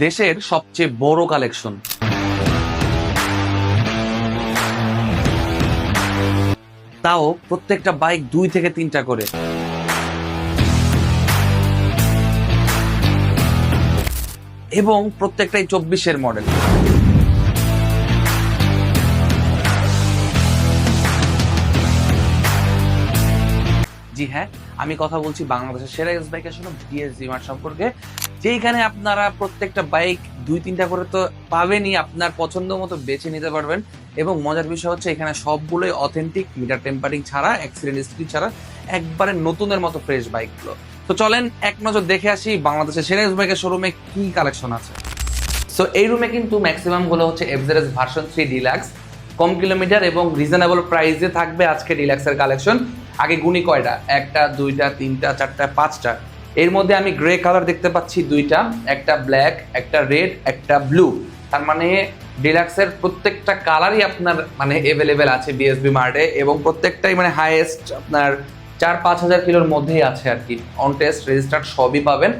দেশের সবচেয়ে বড় কালেকশন তাও প্রত্যেকটা বাইক দুই থেকে তিনটা করে। এবং প্রত্যেকটাই চব্বিশের মডেল জি হ্যাঁ আমি কথা বলছি বাংলাদেশের সেরা এস বাইকের শোরুম ডিএস জিমার সম্পর্কে। যেইখানে আপনারা প্রত্যেকটা বাইক দুই, তিনটা করে তো পাবেনই, আপনার পছন্দ মতো বেছে নিতে পারবেন। এবং মজার বিষয় হচ্ছে এখানে সবগুলোই অথেন্টিক মিটার টেম্পারিং ছাড়া অ্যাক্সিডেন্ট হিস্ট্রি ছাড়া, একবারে নতুনের মতো ফ্রেশ বাইকগুলো। তো চলেন, এক নজর দেখে আসি বাংলাদেশের সেরা বাইকের শোরুমে কি কালেকশন আছে। সো এই রুমে কিন্তু ম্যাক্সিমামগুলো হচ্ছে এফজেরেস ভার্সন থ্রি ডিলাক্স কম কিলোমিটার এবং রিজনেবল প্রাইসে থাকবে আজকে ডিলাক্সের কালেকশন আগে গুনি কয়টা? একটা, দুইটা, তিনটা, চারটা, পাঁচটা। এর মধ্যে আমি গ্রে কালার দেখতে পাচ্ছি দুইটা, একটা ব্ল্যাক একটা রেড একটা ব্লু তার মানে ডিলাক্সের প্রত্যেকটা কালারই আপনার মানে অ্যাভেলেবেল আছে বিএসবি মার্টে এবং প্রত্যেকটাই মানে হাইয়েস্ট আপনার চার পাঁচ হাজার কিলোর মধ্যেই আছে আর কি। অন টেস্ট রেজিস্টার্ড সবই পাবেন।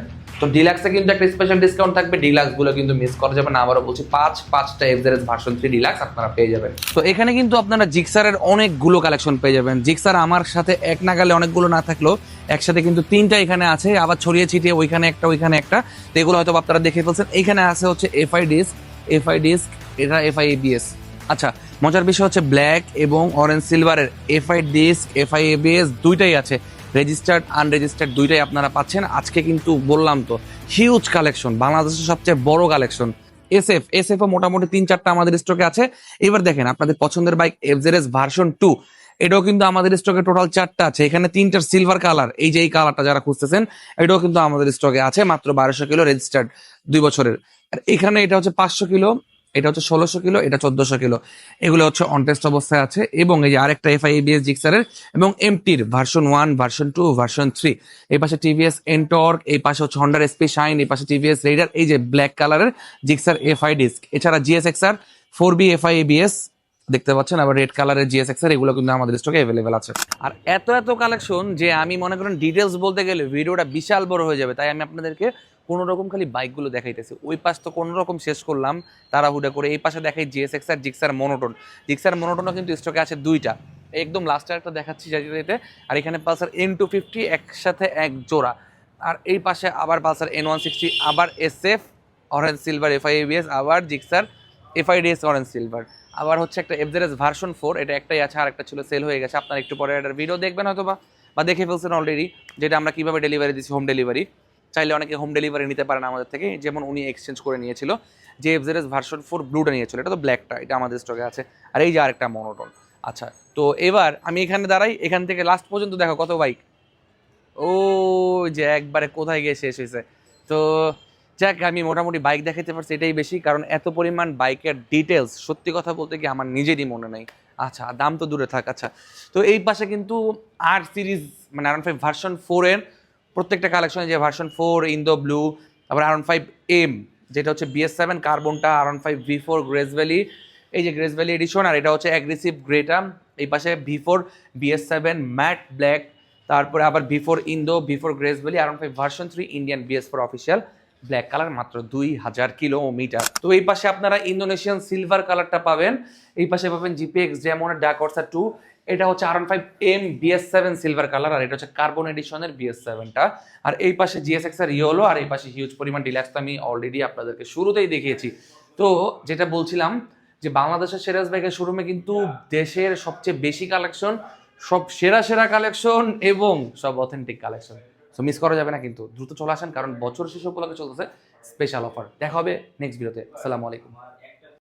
তো ডিলাক্সে কিন্তু একটা স্পেশাল ডিসকাউন্ট থাকবে, ডিলাক্সগুলো কিন্তু মিস করা যাবে না। আবারও বলছি, পাঁচ, পাঁচটা এফজেরেস ভার্সন থ্রি ডিলাক্স আপনারা পেয়ে যাবেন। তো এখানে কিন্তু আপনারা জিক্সারের অনেকগুলো কালেকশন পেয়ে যাবেন। জিক্সার আমার সাথে এক নাগালে অনেকগুলো না থাকলেও একসাথে কিন্তু তিনটা এখানে আছে। আবার ছড়িয়ে ছিটিয়ে ওইখানে একটা ওইখানে একটা। তো এগুলো হয়তো আপনারা দেখে ফেলছেন। এইখানে আছে হচ্ছে এফআই ডিস্ক এফআই ডিস্ক এটা এফআই এবিএস আচ্ছা মজার বিষয় হচ্ছে ব্ল্যাক এবং অরেঞ্জ সিলভারের এফআই ডিস্ক এফআই এবিএস দুইটাই আছে। রেজিস্টার্ড আনরেজিস্টার্ড দুইটাই আপনারা পাচ্ছেন। আজকে কিন্তু বললাম তো হিউজ কালেকশন বাংলাদেশের সবচেয়ে বড় কালেকশন এসএফ এসএফ মোটামুটি তিন চারটা আমাদের স্টকে আছে। এবার দেখেন, আপনাদের পছন্দের বাইক এফজেরেস ভার্সন টু এটাও কিন্তু আমাদের স্টকে টোটাল চারটা আছে। এখানে তিনটার সিলভার কালার এই যে এই কালারটা যারা খুঁজতেছেন, এটাও কিন্তু আমাদের স্টকে আছে, মাত্র বারোশো কিলো রেজিস্টার্ড দুই বছরের। আর এখানে এটা হচ্ছে পাঁচশো কিলো এটা হচ্ছে ষোলোশো কিলো, এটা চোদ্দশো কিলো। এগুলো হচ্ছে অনটেস্ট অবস্থায় আছে। এবং এই যে আরেকটা এফআই এবিএস জিক্সারের এবং এমটির version one version two version three এই পাশে টিভিএস এনটর্ক এই পাশে হচ্ছে হন্ডার এসপি শাইন এই পাশে টিভিএস রেডার এই যে ব্ল্যাক কালারের জিক্সার এফআই ডিস্ক এছাড়া GSXR four B FI ABS দেখতে পাচ্ছেন? আবার রেড কালারের জিএসএক্স এর এগুলো কিন্তু আমাদের স্টকে অ্যাভেলেবেল আছে। আর এত এত কালেকশন যে আমি মনে করেন ডিটেলস বলতে গেলে ভিডিওটা বিশাল বড় হয়ে যাবে। তাই আমি আপনাদেরকে কোনো রকম খালি বাইকগুলো দেখাইতেছে। ওই পাশ তো কোনো রকম শেষ করলাম, তাড়াহুড়া করে এই পাশে দেখাই জিএসএক্স আর জিক্সার মনোটন জিক্সার মনোটনও কিন্তু স্টকে আছে দুইটা। একদম লাস্টে একটা দেখাচ্ছি যেতে আর এখানে পালসার এন টু ফিফটি একসাথে এক জোড়া। আর এই পাশে আবার পালসার এন ওয়ান সিক্সটি আবার S F orange silver FI ABS আবার জিক্সার এফআইডিএস অরেঞ্জ সিলভার আবার হচ্ছে একটা এফজেরেস ভার্সন ফোর এটা একটাই আছে, আর একটা ছিল সেল হয়ে গেছে। আপনার একটু পরে এটার ভিডিও দেখবেন হয়তো বা দেখে ফেলছেন অলরেডি যেটা আমরা কীভাবে ডেলিভারি দিচ্ছি হোম ডেলিভারি চাইলে অনেকে হোম ডেলিভারি নিতে পারেন আমাদের থেকে, যেমন উনি এক্সচেঞ্জ করে নিয়েছিল, যে এফ এফজেরেস ভার্সন ফোর ব্লুটা নিয়েছিল, এটা তো ব্ল্যাকটা এটা আমাদের স্টকে আছে। আর এই যে আরেকটা মনোটন আচ্ছা তো এবার আমি এখানে দাঁড়াই, এখান থেকে লাস্ট পর্যন্ত দেখো কত বাইক ও যে একবারে কোথায় গিয়ে শেষ হয়েছে। তো যাক, আমি মোটামুটি বাইক দেখাতে পারছি, এটাই বেশি, কারণ এত পরিমাণ বাইকের ডিটেলস সত্যি কথা বলতে কি আমার নিজেরই মনে নেই। আচ্ছা দাম তো দূরে থাক আচ্ছা। তো এই পাশে কিন্তু আর সিরিজ মানে আর ফাইভ ভার্সন ফোর এর প্রত্যেকটা কালেকশনে যে ভার্সন ফোর ইন্দো ব্লু তারপর আর ফাইভ এম যেটা হচ্ছে BS seven কার্বনটা R five V four grace valley এই যে গ্রেস ভ্যালি এডিশন আর এটা হচ্ছে অ্যাগ্রেসিভ গ্রেটা এই পাশে V four BS seven matte black তারপরে আবার V four Indo V four grace valley R five version three Indian BS four official black colour মাত্র দুই হাজার কিলোমিটার তো এই পাশে আপনারা ইন্দোনেশিয়ান সিলভার কালারটা পাবেন, এই পাশে পাবেন জিপিএক্স যেমন ডাক অর্সা টু এটা হচ্ছে R five M BS seven silver colour আর এটা হচ্ছে কার্বন এডিশনের বিএস সেভেনটা আর এই পাশে জিএসএক্স এর ইয়েলো আর এই পাশে হিউজ পরিমাণ ডিলাক্স তো আমি অলরেডি আপনাদেরকে শুরুতেই দেখিয়েছি। তো যেটা বলছিলাম যে বাংলাদেশের সেরাজ বাইকের শোরুমে কিন্তু দেশের সবচেয়ে বেশি কালেকশন সব সেরা সেরা কালেকশন এবং সব অথেন্টিক কালেকশন সো মিস করা যাবে না কিন্তু, দ্রুত চলে আসেন, কারণ বছর শেষ উপলক্ষে চলতেছে স্পেশাল অফার দেখা হবে নেক্সট ভিডিওতে আসসালামু আলাইকুম।